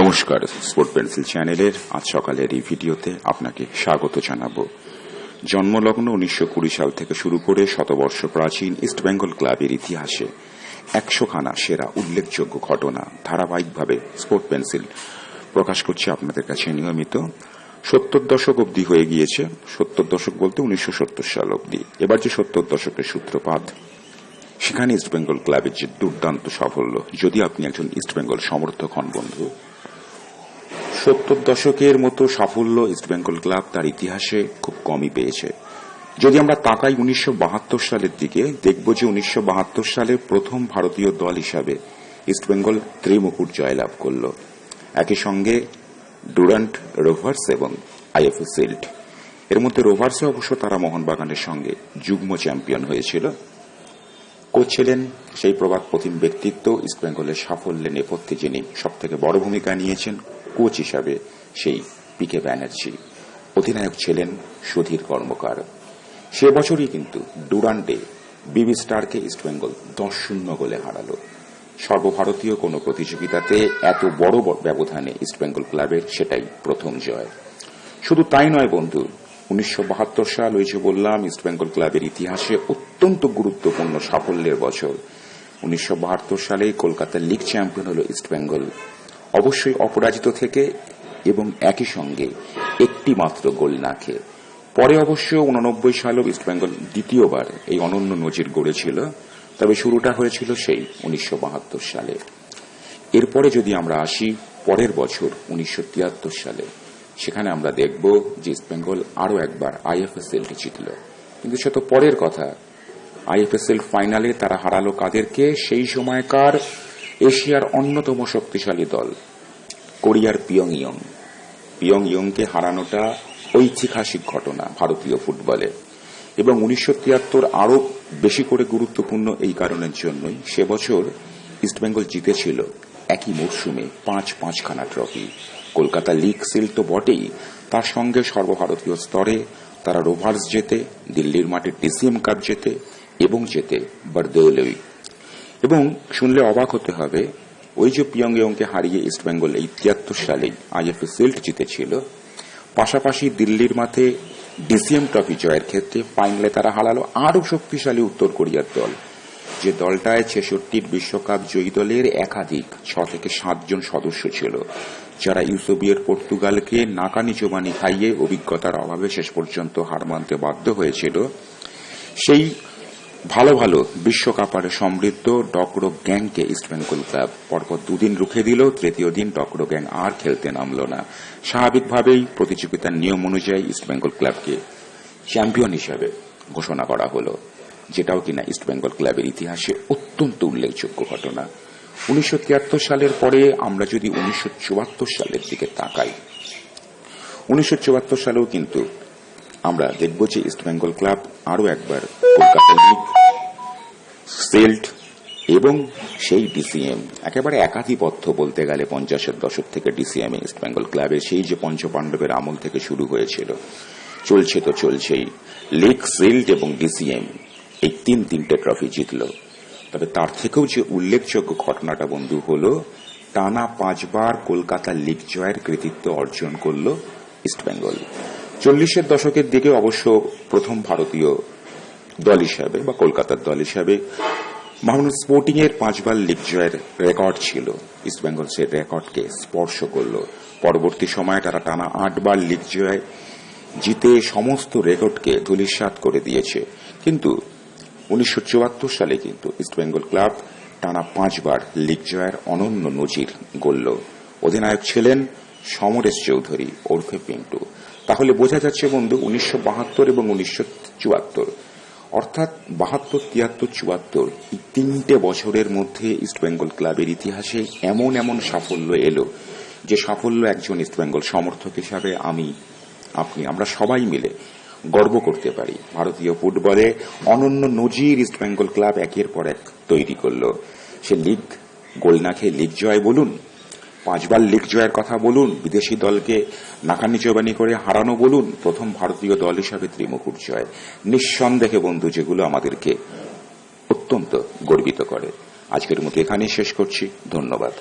নমস্কার sport pencil চ্যানেলের আজ সকালের এই ভিডিওতে আপনাকে স্বাগত জানাব। জন্মলগ্ন উনিশশো কুড়ি সাল থেকে শুরু করে শতবর্ষ প্রাচীন ইস্টবেঙ্গল ক্লাবের ইতিহাসে একশোখানা সেরা উল্লেখযোগ্য ঘটনা ধারাবাহিকভাবে স্পোর্ট পেন্সিল প্রকাশ করছে আপনাদের কাছে নিয়মিত। সত্তর দশক অবধি হয়ে গিয়েছে। সত্তর দশক বলতে উনিশশো সত্তর সাল অবধি। এবার যে সত্তর দশকের সূত্রপাত, সেখানে ইস্টবেঙ্গল ক্লাবের যে দুর্দান্ত সাফল্য, যদি আপনি একজন ইস্টবেঙ্গল সমর্থক হন বন্ধু সত্তর দশকের মতো সাফল্য ইস্টবেঙ্গল ক্লাব তার ইতিহাসে খুব কমই পেয়েছে। যদি আমরা তাকাই উনিশশো বাহাত্তর সালের দিকে, দেখব যে উনিশশো বাহাত্তর সালে প্রথম ভারতীয় দল হিসাবে ইস্টবেঙ্গল ত্রিমুকুট জয়লাভ করল। একই সঙ্গে ডুরান্ট রোভার্স এবং আইএফএ সিল্ট এর মধ্যে রোভার্সে অবশ্য তারা মোহনবাগানের সঙ্গে যুগ্ম চ্যাম্পিয়ন হয়েছিল। কোচ ছিলেন সেই প্রবাদ প্রতিম ব্যক্তিত্ব ইস্টবেঙ্গলের সাফল্যে নেপথ্যে যিনি সব থেকে বড় ভূমিকা নিয়েছেন। কোচ হিসাবে সেই পিকে ব্যানার্জি। অধিনায়ক ছিলেন সুধীর কর্মকার। সে বছরই কিন্তু ডুরান্ডে বিবি স্টারকে ইস্টবেঙ্গল দশ শূন্য গোলে হারালো। সর্বভারতীয় কোনো প্রতিযোগিতাতে এত বড় ব্যবধানে ইস্টবেঙ্গল ক্লাবের সেটাই প্রথম জয়। শুধু তাই নয় বন্ধু, উনিশশো বাহাত্তর সাল ওই যে বললাম ইস্টবেঙ্গল ক্লাবের ইতিহাসে অত্যন্ত গুরুত্বপূর্ণ সাফল্যের বছর। উনিশশো বাহাত্তর সালে কলকাতা লিগ চ্যাম্পিয়ন হল ইস্টবেঙ্গল অবশ্যই অপরাজিত থেকে এবং একই সঙ্গে একটি মাত্র গোল না খেয়ে। পরে অবশ্য উননব্বই সালেও ইস্টবেঙ্গল দ্বিতীয়বার এই অনন্য নজির গড়েছিল, তবে শুরুটা হয়েছিল সেই উনিশশো বাহাত্তর সালে। এরপরে যদি আমরা আসি পরের বছর উনিশশো তিয়াত্তর সালে, সেখানে আমরা দেখব যে ইস্টবেঙ্গল আরও একবার আইএফএসএলটি জিতল। কিন্তু সে তো পরের কথা। আইএফএসএল ফাইনালে তারা হারালো কাদেরকে? সেই সময়কার এশিয়ার অন্যতম শক্তিশালী দল, কোরিয়ার পিয়ং ইয়ং পিয়ং ইয়ংকে হারানোটা ঐতিহাসিক ঘটনা ভারতীয় ফুটবলে। এবং উনিশশো তিয়াত্তর আরও বেশি করে গুরুত্বপূর্ণ এই কারণের জন্যই সে বছর ইস্টবেঙ্গল জিতেছিল একই মরশুমে পাঁচ পাঁচখানা ট্রফি। কলকাতা লিগ সিল তো বটেই, তার সঙ্গে সর্বভারতীয় স্তরে তারা রোভার্স জেতে, দিল্লির মাঠে ডিসিএম কাপ জেতে এবং জেতে বারদৌলই এবং শুনলে অবাক হতে হবে, ওই যে পিয়ংইয়ংকে হারিয়ে ইস্টবেঙ্গল এই তিয়াত্তর সালে আইএফএ সিল্ট জিতেছিল, পাশাপাশি দিল্লির মাঠে ডিসিএম ট্রফি জয়ের ক্ষেত্রে ফাইনালে তারা হারালো আরও শক্তিশালী উত্তর কোরিয়ার দল। যে দলটায় ছেষট্টির বিশ্বকাপ জয়ী দলের একাধিক ছ থেকে সাতজন সদস্য ছিল, যারা ইউসোভিয়েট পর্তুগালকে নাকানি চোবানি খাইয়ে অভিজ্ঞতার অভাবে শেষ পর্যন্ত হার মানতে বাধ্য হয়েছিল, সেই ভালো ভালো বিশ্বকাপারে সমৃদ্ধ ডকরো গ্যাংকে ইস্টবেঙ্গল ক্লাব পরপর দুদিন রুখে দিল, তৃতীয় দিন ডকরো গ্যাং আর খেলতে নামল না। স্বাভাবিকভাবেই প্রতিযোগিতার নিয়ম অনুযায়ী ইস্টবেঙ্গল ক্লাবকে চ্যাম্পিয়ন হিসেবে ঘোষণা করা হলো, যেটাও কিনা ইস্টবেঙ্গল ক্লাবের ইতিহাসে অত্যন্ত উল্লেখযোগ্য ঘটনা। উনিশশো তিয়াত্তর সালের পরে আমরা যদি উনিশশো চুয়াত্তর সালের দিকে তাকাই, উনিশশো চুয়াত্তর সালেও কিন্তু আমরা দেখব যে ইস্টবেঙ্গল ক্লাব আরও একবার লিগ সেল্ট এবং সেই ডিসিএম একেবারে একাধিপত্য বলতে গেলে পঞ্চাশের দশক থেকে ডিসিএম ইস্টবেঙ্গল ক্লাবের সেই যে পঞ্চপাণ্ডবের আমল থেকে শুরু হয়েছিল, চলছে তো চলছেই। লিগ সেল্ট এবং ডিসিএম এই তিন তিনটে ট্রফি জিতল। তবে তার থেকেও যে উল্লেখযোগ্য ঘটনাটা বন্ধু হল, টানা পাঁচবার কলকাতা লিগ জয়ের কৃতিত্ব অর্জন করল ইস্টবেঙ্গল চল্লিশের দশকের দিকে অবশ্য প্রথম ভারতীয় দল হিসাবে বা কলকাতার দল হিসাবে মাহমুদ স্পোর্টিং এর পাঁচবার লিগ জয়ের রেকর্ড ছিল। ইস্টবেঙ্গল সে রেকর্ডকে স্পর্শ করল। পরবর্তী সময়ে তারা টানা আটবার লিগ জয় জিতে সমস্ত রেকর্ডকে ধুলিস্বাত করে দিয়েছে। কিন্তু উনিশশো চুয়াত্তর সালে কিন্তু ইস্টবেঙ্গল ক্লাব টানা পাঁচবার লিগ জয়ের অনন্য নজির গড়ল। অধিনায়ক ছিলেন সমরেশ চৌধুরী ওরফে পিন্টু। তাহলে বোঝা যাচ্ছে বন্ধু, উনিশশো বাহাত্তর এবং উনিশশো চুয়াত্তর। অর্থাৎ বাহাত্তর, তিয়াত্তর, চুয়াত্তর, এই তিনটে বছরের মধ্যে ইস্টবেঙ্গল ক্লাবের ইতিহাসে এমন এমন সাফল্য এলো যে সাফল্য একজন ইস্টবেঙ্গল সমর্থক হিসাবে আমি, আপনি, আমরা সবাই মিলে গর্ব করতে পারি। ভারতীয় ফুটবলে অনন্য নজির ইস্টবেঙ্গল ক্লাব একের পর এক তৈরি করল। সে লিগ গোল না খেয়ে লিগ জয় বলুন পাঁচবার লিগ জয়ের কথা বলুন, বিদেশি দলকে নাকানি চোবানি করে হারানো বলুন, প্রথম ভারতীয় দল হিসাবে ত্রিমুকুট জয়। নিঃসন্দেহে বন্ধু, যেগুলো আমাদেরকে অত্যন্ত গর্বিত করে। আজকের মতো এখানেই শেষ করছি। ধন্যবাদ।